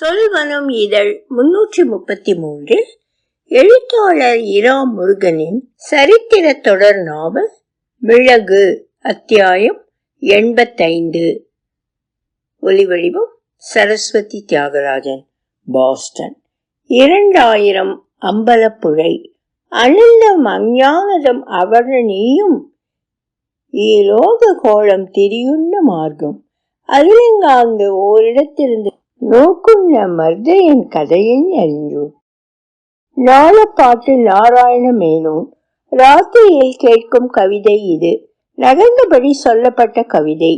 சொல்வனம் இதழ் முன்னூற்றி முப்பத்தி மூன்றில் எழுத்தாளர் இரா முருகனின் சரித்திர தொடர் நாவல் மிளகு அத்தியாயம் எண்பத்தைந்து. ஒலிவடிவம் சரஸ்வதி தியாகராஜன் பாஸ்டன். இரண்டாயிரம் அம்பலப்புழை. அனந்தம் அஞ்ஞானதம் அவர்ணீயும் ஈலோக கோளம் திரியுண்ண மார்க்கம். அதிலங்காங்கு ஓரிடத்திலிருந்து நோக்குண்ண மர்தையின் கதையின் அறிஞ்சு. நாளப்பாட்டு நாராயண மேனோன் ராத்திரியில் கேட்கும் கவிதை இது. நகர்ந்தபடி சொல்லப்பட்ட கவிதை.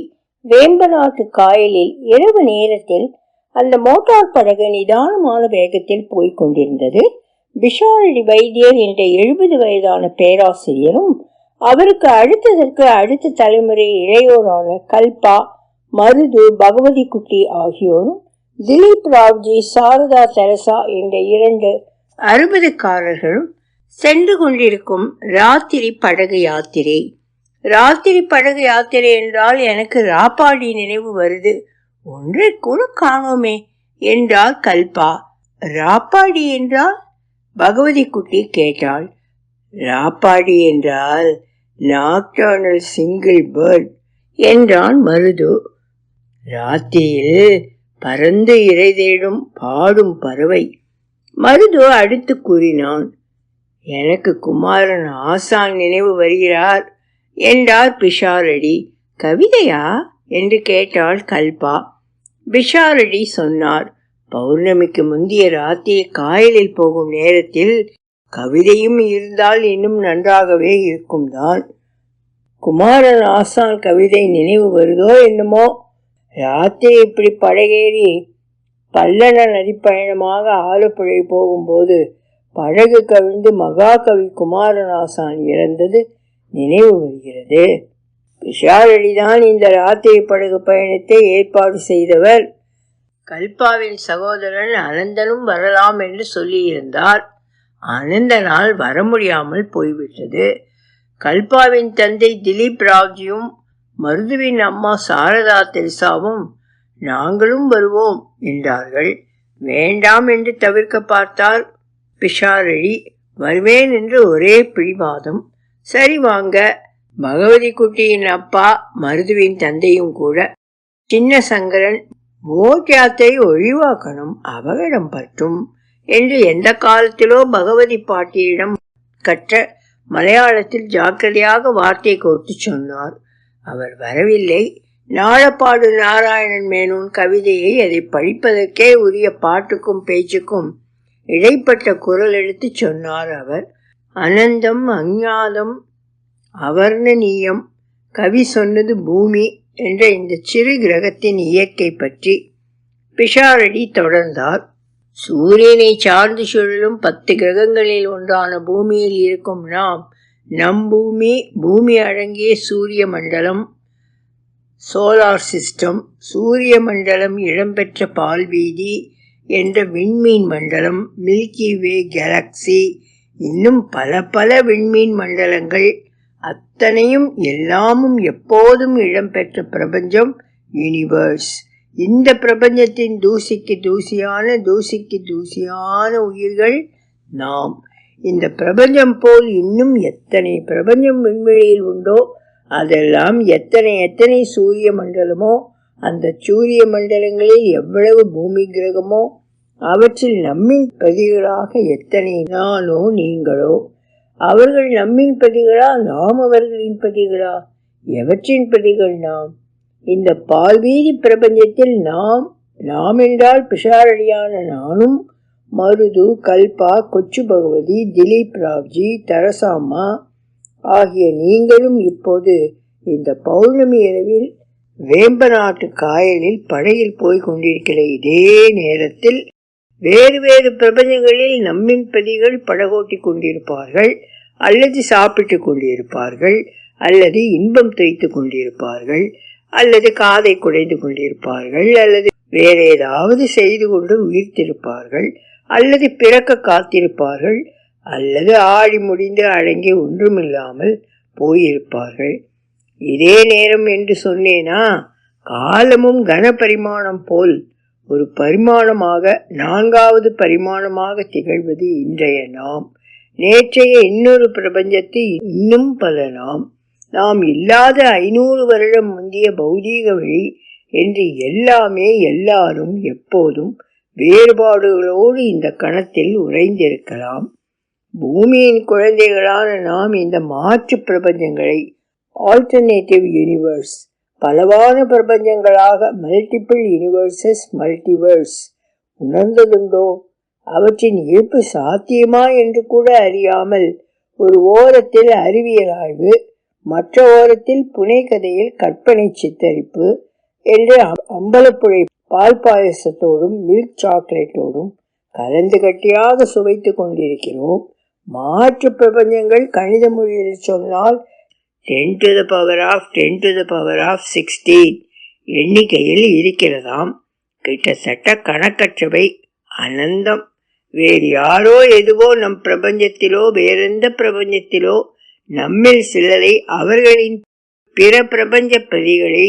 வேம்பநாட்டு காயலில் இரவு நேரத்தில் அந்த மோட்டார் படகு நிதானமான வேகத்தில் போய்க் கொண்டிருந்தது. விஷாலடி வைத்தியர் என்ற எழுபது வயதான பேராசிரியரும் அவருக்கு அடுத்ததற்கு அடுத்த தலைமுறை இளையோரான கல்பா மருது பகவதி குட்டி ஆகியோரும் திலீப் ராவ்ஜி சாரதா தெரசா என்ற இரண்டு அறுபதுக்காரர்களும் சென்று கொண்டிருக்கும் ராத்திரி படகு யாத்திரை. ராத்திரி படகு யாத்திரை என்றால் எனக்கு ராப்பாடி நினைவு வருது. ஒன்றை கூட காணோமே என்றாள் கல்பா. ராப்பாடி என்றால்? பகவதி குட்டி கேட்டாள். ராப்பாடி என்றால் நாக்டானல் சிங்கிள் பேர்ட் என்றான் மருது. ராத்திரியில் பறந்து இறை தேடும் பாடும் பறவை. மருது அடுத்து கூறினான் எனக்கு குமாரன் ஆசான் நினைவு வருகிறார். என்றார் பிஷாரடி. கவிதையா? என்று கேட்டாள் கல்பா. பிஷாரடி சொன்னார் பௌர்ணமிக்கு முந்திய ராத்திரி காயலில் போகும் நேரத்தில் கவிதையும் இருந்தால் இன்னும் நன்றாகவே இருக்கும் தான் குமாரன் ஆசான் கவிதை நினைவு வருதோ என்னமோ? ராத்திரி இப்படி படகேறி பல்லண நதிப்பயணமாக ஆலப்புழை போகும்போது படகு கவிழ்ந்து மகாகவி குமாரநாசான் இறந்தது நினைவு வருகிறது. விஷாலடிதான் இந்த ராத்திரி படகு பயணத்தை ஏற்பாடு செய்தவர். கல்பாவின் சகோதரன் அனந்தனும் வரலாம் என்று சொல்லியிருந்தார். அனந்தனால் வர முடியாமல் போய்விட்டது. கல்பாவின் தந்தை திலீப் ராவ்ஜியும் மருதுவின் அம்மா சாரதா தெரிசாவும் நாங்களும் வருவோம் என்றார்கள். வேண்டாம் என்று தவிர்க்க பார்த்தால் பிஷாரடி வருவேன் என்று ஒரே பிடிவாதம். சரி வாங்க பகவதி குட்டியின் அப்பா மருதுவின் தந்தையும் கூட சின்ன சங்கரன் போட் யாத்திரை ஒழிவாக்கணும் அபகடம் பற்றும் என்று எந்த காலத்திலோ பகவதி பாட்டியிடம் கற்ற மலையாளத்தில் ஜாக்கிரதையாக வார்த்தை கோர்த்து சொன்னார். அவர் வரவில்லை. நாளப்பாடு நாராயணன் மேனோன் கவிதையை அதை படிப்பதற்கே உரிய பாட்டுக்கும் பேச்சுக்கும் இடைப்பட்ட குரல் எடுத்து சொன்னார் அவர். அனந்தம் அஞ்ஞாதம் அவர்ணனீயம் கவி சொன்னது பூமி என்ற இந்த சிறு கிரகத்தின் இயற்கை பற்றி பிஷாரடி தொடர்ந்தார். சூரியனை சார்ந்து சுழலும் பத்து கிரகங்களில் ஒன்றான பூமியில் இருக்கும் நாம் நம் பூமி பூமி அடங்கிய சூரிய மண்டலம் சோலார் சிஸ்டம் சூரிய மண்டலம் இடம்பெற்ற பால்வீதி என்ற விண்மீன் மண்டலம் மில்கி வே கேலக்சி இன்னும் பல பல விண்மீன் மண்டலங்கள் அத்தனையும் எல்லாமும் எப்போதும் இடம்பெற்ற பிரபஞ்சம் யூனிவர்ஸ் இந்த பிரபஞ்சத்தின் தூசிக்கு தூசியான தூசிக்கு தூசியான உயிர்கள் நாம். இந்த பிரபஞ்சம் போல் இன்னும் எத்தனை பிரபஞ்சம் விண்வெளியில் உண்டோ அதெல்லாம் எத்தனை எத்தனை சூரிய மண்டலமோ அந்த சூரிய மண்டலங்களில் எவ்வளவு பூமி கிரகமோ அவற்றில் நம்மின் பதிகளாக எத்தனை நானோ நீங்களோ அவர்கள் நம்மின் பதிகளா நாம் அவர்களின் பதிகளா எவற்றின் பதிகள் நாம்? இந்த பால்வீதி பிரபஞ்சத்தில் நாம் நாம் என்றால் பிஷாரடியான நானும் மருது கல்பா கொச்சு பகவதி திலீப் ராவ்ஜி தரசாமா ஆகிய நீங்களும் இப்போது இந்த பௌர்ணமி இரவில் வேம்பநாட்டு காயலில் படையில் போய் கொண்டிருக்கிற இதே நேரத்தில் வேறு வேறு பிரபஞ்சங்களில் நம்மின் பதிகள் படகோட்டி கொண்டிருப்பார்கள் அல்லது சாப்பிட்டு கொண்டிருப்பார்கள் அல்லது இன்பம் தைத்து கொண்டிருப்பார்கள் அல்லது காதை குடைந்து கொண்டிருப்பார்கள் அல்லது வேற ஏதாவது செய்து கொண்டு உயிர்த்திருப்பார்கள். அல்லது பிறக்க காத்திருப்பார்கள் அல்லது ஆடி முடிந்து அடங்கி ஒன்றுமில்லாமல் போயிருப்பார்கள். இதே நேரம் என்று சொன்னேனா? காலமும் கனபரிமாணம் போல் ஒரு பரிமாணமாக நான்காவது பரிமாணமாக திகழ்வது இன்றைய நாம். நேற்றைய இன்னொரு பிரபஞ்சத்தை இன்னும் பல நாம். நாம் இல்லாத ஐநூறு வருடம் முந்திய பௌதீக வழி என்று எல்லாமே எல்லாரும் எப்போதும் வேறுபாடுகளோடு இந்த கணத்தில் உறைந்திருக்கலாம். பூமியின் குழந்தைகளான நாம் இந்த மாற்று பிரபஞ்சங்களை ஆல்டர்னேட்டிவ் யூனிவர்ஸ் பலவான பிரபஞ்சங்களாக மல்டிபிள் யூனிவர்சஸ் மல்டிவர்ஸ் உணர்ந்ததுண்டோ? அவற்றின் இருப்பு சாத்தியமா என்று கூட அறியாமல் ஒரு ஓரத்தில் அறிவியல் ஆய்வு மற்ற ஓரத்தில் புனைகதையில் கற்பனை சித்தரிப்பு என்று அம்பலப்புழை பால் பாயசத்தோடும் மில்க் சாக்லேட்டோடும் கலந்து கட்டியாக சுவைத்துக் கொண்டிருக்கிறோம். மாற்று பிரபஞ்சங்கள் கணித மொழியில் சொன்னால் ten to the power of ten to the power of sixteen எண்ணிக்கையில் இருக்கிறதாம். கிட்டத்தட்ட கணக்கற்றவை அனந்தம். வேறு யாரோ எதுவோ நம் பிரபஞ்சத்திலோ வேறெந்த பிரபஞ்சத்திலோ நம்மில் சிலரை அவர்களின் பிற பிரபஞ்ச பிரதிகளை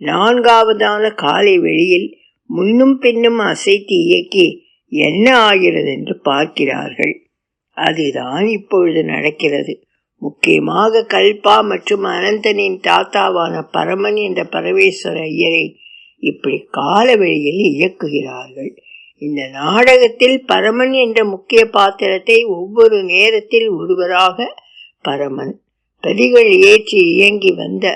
நான்காவதான காலை வெளியில் முன்னும் பின்னும் அசைத்து இயக்கி என்ன ஆகிறது என்று பார்க்கிறார்கள். அதுதான் இப்பொழுது நடக்கிறது. முக்கியமாக கல்பா மற்றும் அனந்தனின் தாத்தாவான பரமன் என்ற பரமேஸ்வர ஐயரை இப்படி காலவெளியில் இயக்குகிறார்கள். இந்த நாடகத்தில் பரமன் என்ற முக்கிய பாத்திரத்தை ஒவ்வொரு நேரத்தில் ஒருவராக பரமன் பதிகள் ஏற்றி இயங்கி வந்த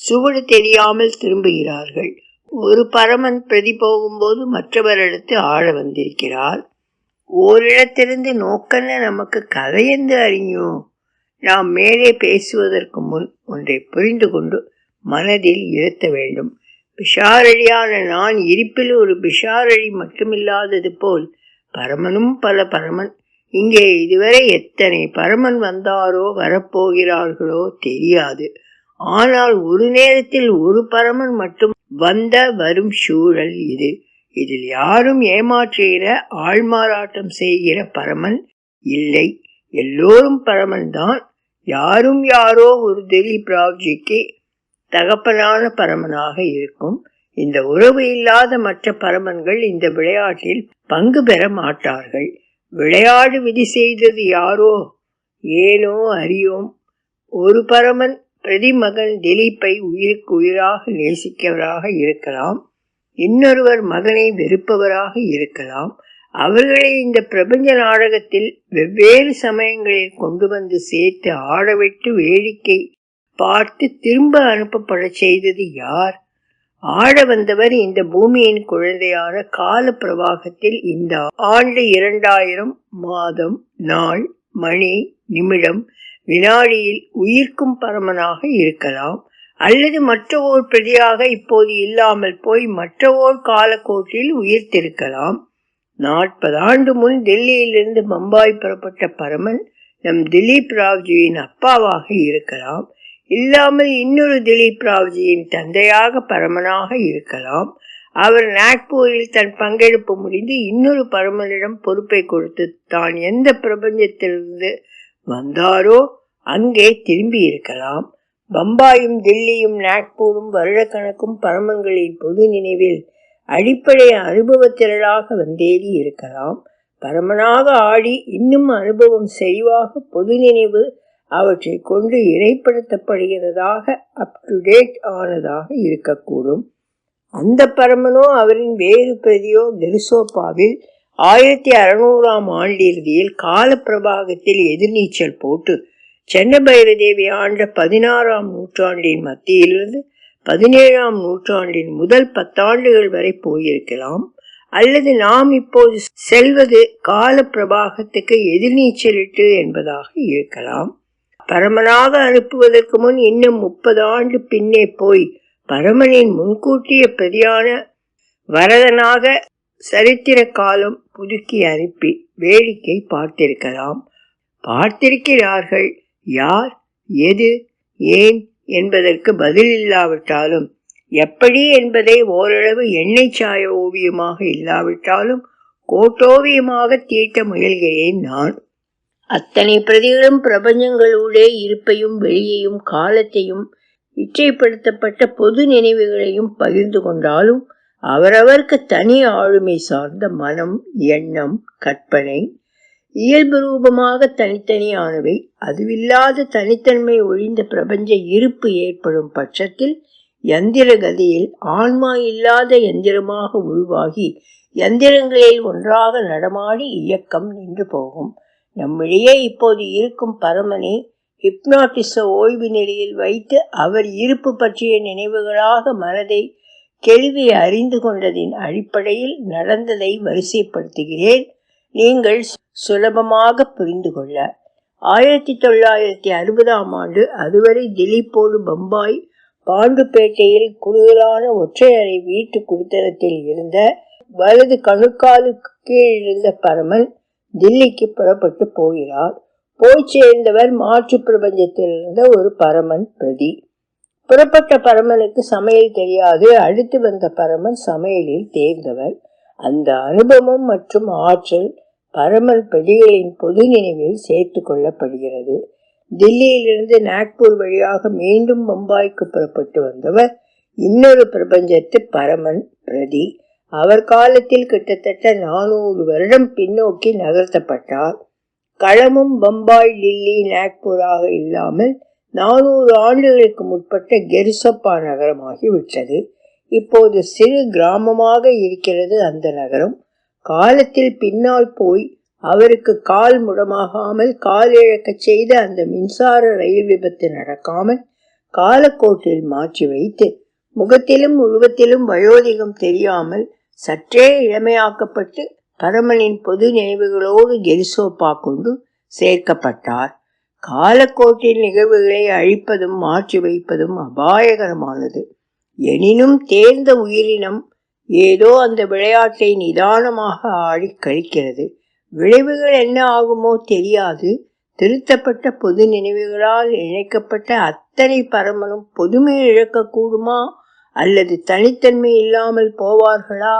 சுவடு தெரியாமல் திரும்புகிறார்கள். ஒரு பரமன் பிரதி போகும்போது மற்றவரிடத்து ஆழ வந்திருக்கிறார். ஓரிடத்திலிருந்து நோக்கன நமக்கு கதையென்று அறிஞோ? நாம் மேலே பேசுவதற்கு முன் ஒன்றை புரிந்து கொண்டு மனதில் இருத்த வேண்டும். பிஷாரழியான நான் இருப்பில் ஒரு பிஷாரழி மட்டுமில்லாதது போல் பரமனும் பல பரமன் இங்கே இதுவரை எத்தனை பரமன் வந்தாரோ வரப்போகிறார்களோ தெரியாது. ஆனால் ஒரு நேரத்தில் ஒரு பரமன் மட்டும் வந்த வரும் சூழல் இது. இதில் யாரும் ஏமாற்றுகிற ஆள்மாறாட்டம் செய்கிற பரமன் இல்லை. எல்லோரும் பரமன் தான். யாரும் யாரோ ஒரு திலீப் ராவ்ஜிக்கு தகப்பனான பரமனாக இருக்கும். இந்த உறவு இல்லாத மற்ற பரமன்கள் இந்த விளையாட்டில் பங்கு பெற மாட்டார்கள். விளையாடு விதி செய்தது யாரோ? ஏனோ அறியோம். ஒரு பரமன் பிரதிமகன் திலீப்பை உயிருக்கு உயிராக நேசிக்கவராக இருக்கலாம். இன்னொருவர் மகனை வெறுப்பவராக இருக்கலாம். அவர்களை இந்த பிரபஞ்ச நாடகத்தில் வெவ்வேறு சமயங்களில் கொண்டு வந்து சேர்த்து ஆடவிட்டு வேடிக்கை பார்த்து திரும்ப அனுப்பப்பட செய்தது யார்? ஆட வந்தவர் இந்த பூமியின் குழந்தையான கால பிரவாகத்தில் இந்த ஆண்டு இரண்டாயிரம் மாதம் நாள் மணி நிமிடம் வினாடியில் உயிர்க்கும் பரமனாக இருக்கலாம். அல்லது மற்ற ஓர் பிரதியாக இப்போது இல்லாமல் போய் மற்ற ஓர் காலக்கோட்டில் உயிர்த்திருக்கலாம். நாற்பது ஆண்டு முன் டெல்லியிலிருந்து பம்பாய் புறப்பட்ட பரமன் நம் திலீப் ராவ்ஜியின் அப்பாவாக இருக்கலாம். இல்லாமல் இன்னொரு திலீப் ராவ்ஜியின் தந்தையாக பரமனாக இருக்கலாம். அவர் நாக்பூரில் தன் பங்கெடுப்பு முடிந்து இன்னொரு பரமனிடம் பொறுப்பை கொடுத்து தான் எந்த பிரபஞ்சத்திலிருந்து வந்தாரோ அங்கே திரும்பி இருக்கலாம். பம்பாயும் தில்லியும் நாக்பூரும் வருடக்கணக்கும் பரமன்களின் பொது நினைவில் அடிப்படை அனுபவத்திரளாக வந்தேறி இருக்கலாம். பரமனாக ஆடி இன்னும் அனுபவம் செறிவாக பொது நினைவு அவற்றை கொண்டு இறைப்படுத்தப்படுகிறதாக அப் டு டேட் ஆனதாக இருக்கக்கூடும். அந்த பரமனோ அவரின் வேறு பிரதியோ கெருசோப்பாவில் ஆயிரத்தி அறுநூறாம் ஆண்டிறுதியில் காலப்பிரபாகத்தில் எதிர்நீச்சல் போட்டு சென்னபைரதேவி ஆண்ட பதினாறாம் நூற்றாண்டின் மத்தியிலிருந்து பதினேழாம் நூற்றாண்டின் முதல் பத்தாண்டுகள் வரை போயிருக்கலாம். அல்லது நாம் இப்போது செல்வது கால பிரபாகத்துக்கு எதிர்நீச்சலிட்டு என்பதாக இருக்கலாம். பரமனாக அனுப்புவதற்கு முன் இன்னும் முப்பது ஆண்டு பின்னே போய் பரமனின் முன்கூட்டிய பிரதியான வரதனாக சரித்திர காலம் புதுக்கி அனுப்பி வேடிக்கை பார்த்திருக்கலாம். பார்த்திருக்கிறார்கள். யார் எது ஏன் என்பதற்கு பதில் இல்லாவிட்டாலும் எப்படி என்பதை ஓரளவு எண்ணெய் சாய ஓவியமாக இல்லாவிட்டாலும் கோட்டோவியமாக தீட்ட முயல்கிறேன் நான். அத்தனை பிரதிகளும் பிரபஞ்சங்களூடே இருப்பையும் வெளியையும் காலத்தையும் இச்சைப்படுத்தப்பட்ட பொது நினைவுகளையும் பகிர்ந்து கொண்டாலும் அவரவர்க்கு தனி ஆளுமை சார்ந்த மனம் எண்ணம் கற்பனை இயல்பு ரூபமாக தனித்தனியானவை அதுவில்லாத தனித்தன்மை ஒழிந்த பிரபஞ்ச இருப்பு ஏற்படும் பட்சத்தில் யந்திர கதியில் ஆன்மா இல்லாத எந்திரமாக உருவாகி யந்திரங்களில் ஒன்றாக நடமாடி இயக்கம் நின்று போகும். நம்மிடையே இப்போது இருக்கும் பரமனை ஹிப்னாட்டிச ஓய்வு நிலையில் வைத்து அவர் இருப்பு பற்றிய நினைவுகளாக மனதை கேள்வி அறிந்து கொண்டதின் அடிப்படையில் நடந்ததை வரிசைப்படுத்துகிறேன். நீங்கள் சுலபமாக புரிந்து கொள்ள. ஆயிரத்தி தொள்ளாயிரத்தி அறுபதாம் ஆண்டு அதுவரை திலீப்போடு பம்பாய் பாண்டுப்பேட்டையில் குறுகலான ஒற்றையறை வீட்டு குடித்தனத்தில் இருந்த வலது கணுக்காலுக்கு கீழ் இருந்த பரமன் தில்லிக்கு புறப்பட்டு போகிறார். போய் சேர்ந்தவர் மாற்று பிரபஞ்சத்தில் இருந்த ஒரு பரமன் பிரதி. புறப்பட்ட பரமனுக்கு சமையல் தெரியாது. அடுத்து வந்த பரமன் சமையலில் தேர்ந்தவர். அந்த அனுபவம் மற்றும் ஆற்றல் பரமன் பிரதிகளின் பொது நினைவில் சேர்த்து கொள்ளப்படுகிறது. தில்லியிலிருந்து நாக்பூர் வழியாக மீண்டும் பம்பாய்க்கு புறப்பட்டு வந்தவர் இன்னொரு பிரபஞ்சத்து பரமன் பிரதி. அவர் காலத்தில் கிட்டத்தட்ட நானூறு வருடம் பின்னோக்கி நகர்த்தப்பட்டார். களமும் பம்பாய் டில்லி நாக்பூராக இல்லாமல் நானூறு ஆண்டுகளுக்கு முற்பட்ட கெரிசப்பா நகரமாகி விட்டது இப்போது சிறு கிராமமாக இருக்கிறது அந்த நகரம். காலத்தில் பின்னால் போய் அவருக்கு கால் முடமாகாமல் கால் இழக்கச் செய்த அந்த மின்சார ரயில் விபத்து நடக்காமல் காலக்கோட்டில் மாற்றி வைத்து முகத்திலும் உருவத்திலும் வயோதிகம் தெரியாமல் சற்றே இளமையாக்கப்பட்டு பரமனின் பொது நினைவுகளோடு கெரிசோப்பா கொண்டு சேர்க்கப்பட்டார். காலக்கோட்டில் நிகழ்வுகளை அழிப்பதும் மாற்றி வைப்பதும் அபாயகரமானது. எனினும் தேர்ந்த உயிரினம் ஏதோ அந்த விளையாட்டை நிதானமாக ஆடி கழிக்கிறது. விளைவுகள் என்ன ஆகுமோ தெரியாது. திருத்தப்பட்ட பொது நினைவுகளால் இணைக்கப்பட்ட அத்தனை பரமனும் பொதுமை இழக்கக்கூடுமா? அல்லது தனித்தன்மை இல்லாமல் போவார்களா?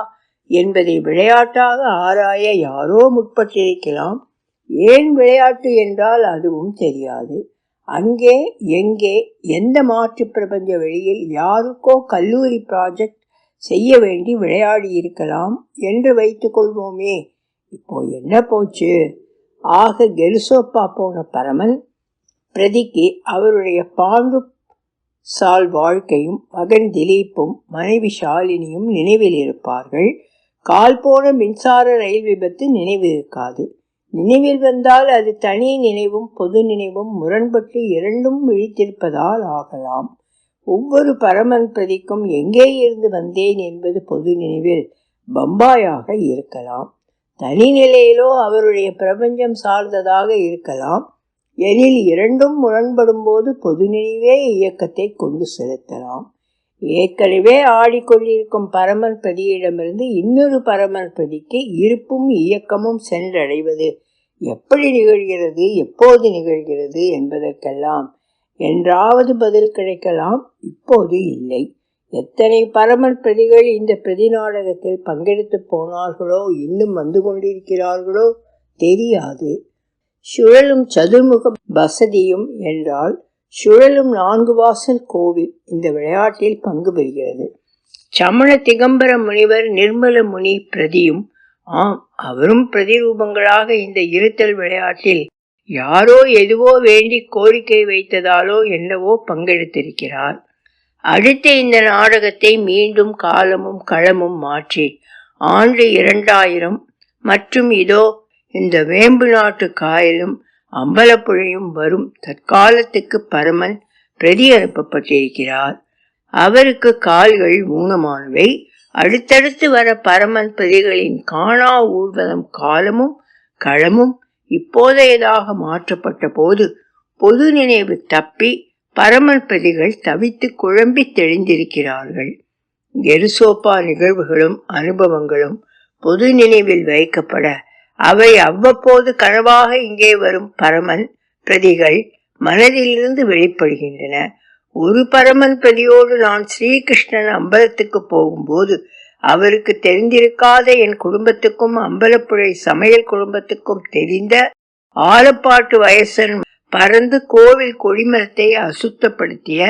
என்பதை விளையாட்டாக ஆராய யாரோ முற்பட்டிருக்கலாம். ஏன் விளையாட்டு என்றால் அதுவும் தெரியாது. அங்கே எங்கே எந்த மாற்று பிரபஞ்ச வழியில் யாருக்கோ கல்லூரி ப்ராஜெக்ட் செய்ய வேண்டி விளையாடி இருக்கலாம் என்று வைத்துக்கொள்வோமே இப்போ என்ன போச்சு? ஆக கெலுசோப்பா போன பரமன் பிரதிக்கு அவருடைய பாண்டு சால் வாழ்க்கையும் மகன் திலீப்பும் மனைவி ஷாலினியும் நினைவில் இருப்பார்கள். கால் போன மின்சார ரயில் விபத்து நினைவு இருக்காது. நினைவில் வந்தால் அது தனி நினைவும் பொது நினைவும் முரண்பட்டு இரண்டும் விழித்திருப்பதால் ஆகலாம். ஒவ்வொரு பரமன் பிரதிக்கும் எங்கே இருந்து வந்தேன் என்பது பொது நினைவில் பம்பாயாக இருக்கலாம். தனி நிலையிலோ அவருடைய பிரபஞ்சம் சார்ந்ததாக இருக்கலாம். எனில் இரண்டும் முரண்படும் போது பொது நினைவே இயக்கத்தை கொண்டு செலுத்தலாம். ஏற்கனவே ஆடிக்கொண்டிருக்கும் பரமன் பிரதியிடமிருந்து இன்னொரு பரமன் பிரதிக்கு இருப்பும் இயக்கமும் சென்றடைவது எப்படி நிகழ்கிறது எப்போது நிகழ்கிறது என்பதற்கெல்லாம் என்றாவது பதில் கிடைக்கலாம். இப்போது இல்லை. எத்தனை பரமன் பிரதிகள் இந்த பிரதி நாடகத்தில் பங்கெடுத்து போனார்களோ இன்னும் வந்து கொண்டிருக்கிறார்களோ தெரியாது. சுழலும் சதுர்முக வசதியும் என்றால் சுழலும் நான்கு வாசல் கோவில் இந்த விளையாட்டில் பங்கு பெறுகிறது. சமண திகம்பர முனிவர் நிர்மல முனி பிரதியும் ஆம் அவரும் பிரதிரூபங்களாக இந்த இருத்தல் விளையாட்டில் யாரோ எதுவோ வேண்டி கோரிக்கை வைத்ததாலோ என்னவோ பங்கெடுத்திருக்கிறார். அடுத்த இந்த நாடகத்தை மீண்டும் காலமும் களமும் மாற்றி ஆண்டு இரண்டாயிரம் மற்றும் இதோ இந்த வேம்பு நாட்டு காயலும் அம்பலப்புழையும் வரும் தற்காலத்துக்கு பரமன் பிரதி அனுப்பப்பட்டிருக்கிறார். அவருக்கு கால்கள் ஊனமானவை. அடுத்தடுத்து வர பரமன் பிரதிகளின் காணா ஊர்வலம் காலமும் களமும் இப்போதையதாக மாற்றப்பட்ட போது பொது நினைவு தப்பி பரமன் பிரதிகள் தவித்து குழம்பி தெளிந்திருக்கிறார்கள். எருசோப்பா நிகழ்வுகளும் அனுபவங்களும் பொது நினைவில் வைக்கப்பட அவை அவ்வப்போது கனவாக இங்கே வரும் பரமன் பிரதிகள் மனதிலிருந்து வெளிப்படுகின்றன. ஒரு பரமன் பிரதியோடு நான் ஸ்ரீகிருஷ்ணன் அம்பலத்துக்கு போகும்போது அவருக்கு தெரிந்திருக்காத என் குடும்பத்துக்கும் அம்பலப்புழை சமையல் குடும்பத்துக்கும் தெரிந்த ஆலப்பாட்டு வயசன் பறந்து கோவில் கொடிமரத்தை அசுத்தப்படுத்திய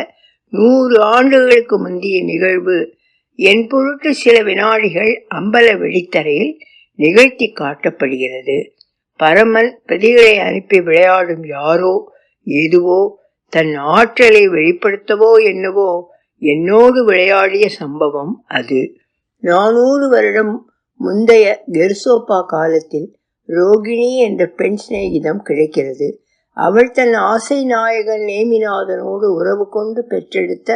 நூறு ஆண்டுகளுக்கு முந்தைய நிகழ்வு. என் பொருட்டு சில வினாடிகள் அம்பல வெளித்தரையில் நிகழ்த்தி காட்டப்படுகிறது. பரமன் பிரதிகளை அனுப்பி விளையாடும் யாரோ எதுவோ தன் ஆற்றலை வெளிப்படுத்தவோ என்னவோ என்னோடு விளையாடிய சம்பவம் அது. நானூறு வருடம் முந்தைய கெர்சோப்பா காலத்தில் ரோகிணி என்ற பெண் சிநேகிதம் கிடைக்கிறது. அவள் தன் ஆசை நாயகன் நேமிநாதனோடு உறவு கொண்டு பெற்றெடுத்த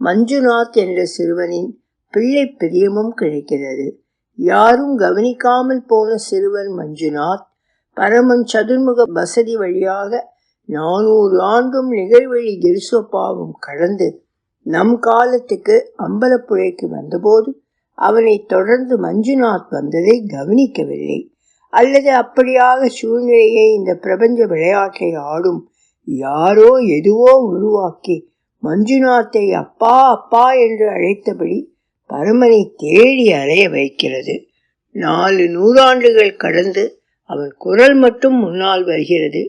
மஞ்சுநாத் என்ற சிறுவனின் பிள்ளை பிரியமும் கிடைக்கிறது. யாரும் கவனிக்காமல் போன சிறுவன் மஞ்சுநாத் பரமன் சதுர்முக வசதி வழியாக நானூறு ஆண்டும் நிகழ்வழி கெரிசோப்பாவும் கடந்து நம் காலத்துக்கு அம்பலப்புழைக்கு வந்தபோது அவனை தொடர்ந்து மஞ்சுநாத் வந்ததை கவனிக்கவில்லை. அல்லது அப்படியாக சூழ்நிலையை இந்த பிரபஞ்ச விளையாட்டை ஆடும் யாரோ எதுவோ உருவாக்கி மஞ்சுநாத்தை அப்பா அப்பா என்று அழைத்தபடி பரமனை தேடி அலைய வைக்கிறது. நாலு நூறாண்டுகள் கடந்து அவன் குரல் மட்டும் முன்னால் வருகிறது.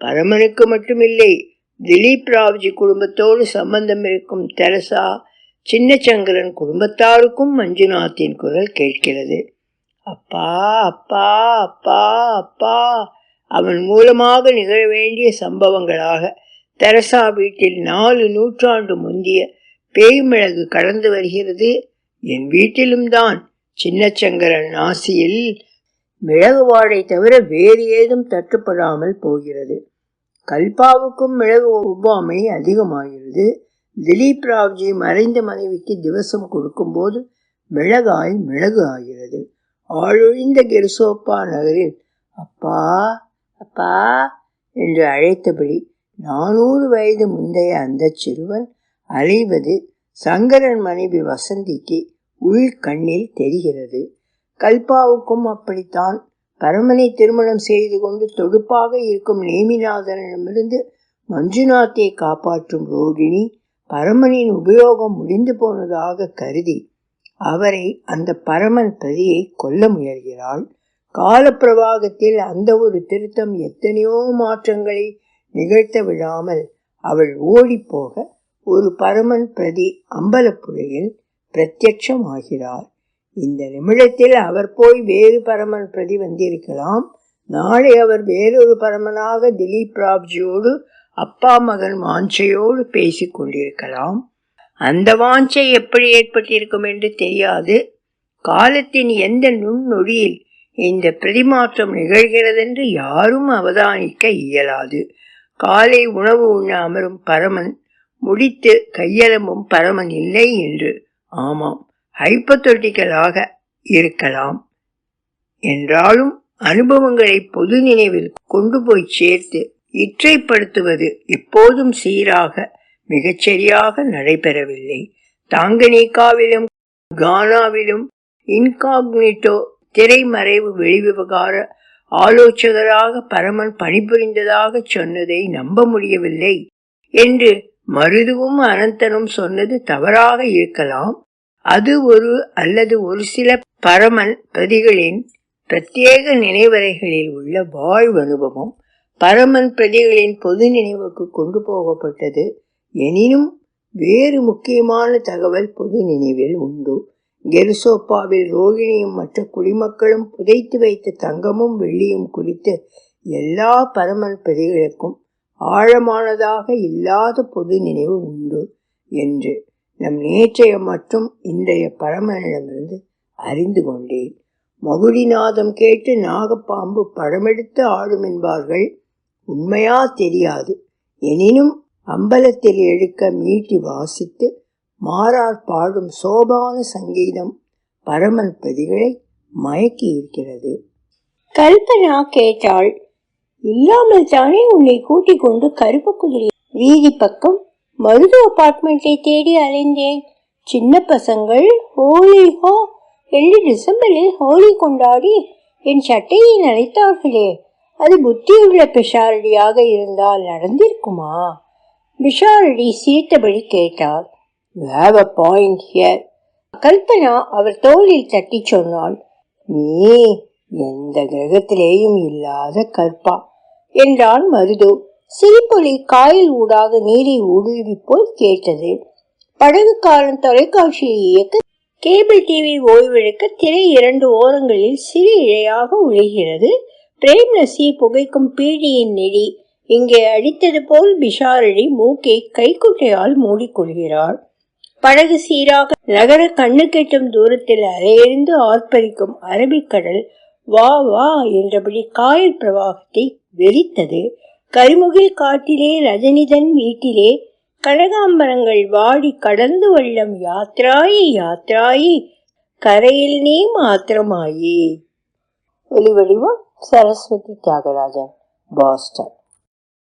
பரமனுக்கு மட்டுமில்லை திலீப் ராவ்ஜி குடும்பத்தோடு சம்பந்தம் இருக்கும் தெரசா சின்னச்சங்கரன் குடும்பத்தாருக்கும் மஞ்சுநாத்தின் குரல் கேட்கிறது. அப்பா அப்பா அப்பா அப்பா அவன் மூலமாக நிகழ வேண்டிய சம்பவங்களாக. தெரசா வீட்டில் நாலு நூற்றாண்டு முந்திய பேய்மிளகு கடந்து வருகிறது. என் வீட்டிலும் தான். சின்னச்சங்கரன் நாசியில் மிளகு வாழை தவிர வேறு ஏதும் தட்டுப்படாமல் போகிறது. கல்பாவுக்கும் மிளகு ஒவ்வாமை அதிகமாகிறது. திலீப் ராவ்ஜி மறைந்த மனைவிக்கு திவசம் கொடுக்கும்போது மிளகாய் மிளகு ஆகிறது. ஆளொழிந்த கெருசோப்பா நகரில் அப்பா அப்பா என்று அழைத்தபடி நானூறு வயது முந்தைய அந்த சிறுவன் அலைவது சங்கரன் மனைவி வசந்திக்கு உள் கண்ணில் தெரிகிறது. கல்பாவுக்கும் அப்படித்தான். பரமனை திருமணம் செய்து கொண்டு தொடுப்பாக இருக்கும் நேமிநாதனிடமிருந்து மஞ்சுநாத்தை காப்பாற்றும் ரோகிணி பரமனின் உபயோகம் முடிந்து போனதாக கருதி அவரை அந்த பரமன் பிரதியை கொல்ல முயல்கிறாள். காலப்பிரவாகத்தில் அந்த ஒரு திருத்தம் எத்தனையோ மாற்றங்களை நிகழ்த்த விடாமல் அவள் ஓடிப்போக ஒரு பரமன் பிரதி அம்பலப்புழையில் பிரத்யட்சமாகிறார். இந்த நிமிடத்தில் அவர் போய் வேறு பரமன் பிரதி வந்திருக்கலாம். நாளை அவர் வேறொரு பரமனாக திலீப் ராப்ஜியோடு அப்பா மகன் வாஞ்சையோடு பேசிக் கொண்டிருக்கலாம். அந்த வாஞ்சை எப்படி ஏற்பட்டிருக்கும் என்று தெரியாது. காலத்தின் எந்த நுண்ணொடியில் இந்த பிரதிமாற்றம் நிகழ்கிறதென்று யாரும் அவதானிக்க இயலாது. காலை உணவு உண்ண அமரும் பரமன் முடித்து கையலம்பும் பரமன் இல்லை என்று ஆமாம் ஹைப்பத்தொட்டிக்கலாக இருக்கலாம். என்றாலும் அனுபவங்களை பொது நினைவில் கொண்டு போய் சேர்த்து இற்றைப்படுத்துவது இப்போதும் சீராக மிகச்சரியாக நடைபெறவில்லை. தாங்கனீகாவிலும் கானாவிலும் இன்காக்னிட்டோ திரைமறைவு வெளிவிவகார ஆலோசகராக பரமன் பணிபுரிந்ததாக சொன்னதை நம்ப முடியவில்லை என்று மருதுவும் அனந்தனும் சொன்னது தவறாக இருக்கலாம். அது ஒரு அல்லது ஒரு சில பரமன் பிரதிகளின் பிரத்யேக நினைவறைகளில் உள்ள வாழ்வனுபவம். அனுபவம் பரமன் பிரதிகளின் பொது நினைவுக்கு கொண்டு போகப்பட்டது. எனினும் வேறு முக்கியமான தகவல் பொது நினைவில் உண்டு. கெருசோப்பாவில் ரோகிணியும் மற்ற குடிமக்களும் புதைத்து வைத்த தங்கமும் வெள்ளியும் குறித்து எல்லா பரமன் பிரதிகளுக்கும் ஆழமானதாக இல்லாத பொது நினைவு உண்டு என்று நம் நேற்றைய மற்றும் இன்றைய பரமனிடமிருந்து அறிந்து கொண்டேன். மகுடிநாதம் கேட்டு நாகப்பாம்பு படமெடுத்து ஆடும் என்பார்கள் உண்மையா தெரியாது. எனினும் அம்பலத்தில் எழுக்க மீட்டி வாசித்து மாறார் பாடும் சோபான சங்கீதம் பரமன் பிரதிகளை மயக்கி இருக்கிறது கல்பனா கேட்டாள் இல்லாமல் தானே உன்னை கூட்டிக் கொண்டு கருப்பு குதிரை வீதி பக்கம் மருது அபார்ட்மெண்ட்டை தேடி அலைந்தேன். சின்ன பசங்கள் ஹோலி ஹோ என்று டிசம்பரில் ஹோலி கொண்டாடி என் சட்டையை நனைத்தார்களே. அது புத்தியுள்ள பிஷாரடியாக இருந்தால் நடந்திருக்குமா? பிஷாரடி சிரித்தபடி கேட்டார் you have a point here Kalpana அவர் தோளில் தட்டி சொன்னாள். நீ எந்த கிரகத்திலேயும் இல்லாத கற்பா என்றான் மருது. சிரிப்பொலி காயில் ஊடாக நீரை ஊடுருவி போய் கேட்டது. படகுக்காரன் தொலைக்காட்சியை இயக்க கேபிள் டிவி ஓய்வெடுக்க திரை இரண்டு ஓரங்களில் சிறு இழையாக ஒழுகிறது பிரேம் நசியை புகைக்கும் பீடியின் நெடி இங்கே அடித்தது போல் பிஷாரடி மூக்கை கைக்குட்டையால் மூடிக்கொள்கிறாள். படகு சீராக நகர கண்ணு கெட்டும் தூரத்தில் அலையெறிந்து ஆர்ப்பரிக்கும் அரபிக்கடல் வா வா என்றபடி காயல் பிரவாகத்தை வெறித்தது. கருமுகில் காட்டிலே ரஜனிதன் வீட்டிலே கனகாம்பரங்கள் வாடி கடந்து வெள்ளம் யாத்ராயி யாத்ராயி கரையில் நீ மாத்திரமாயி. ஒலிவடிவம் சரஸ்வதி தியாகராஜன் பாஸ்டன்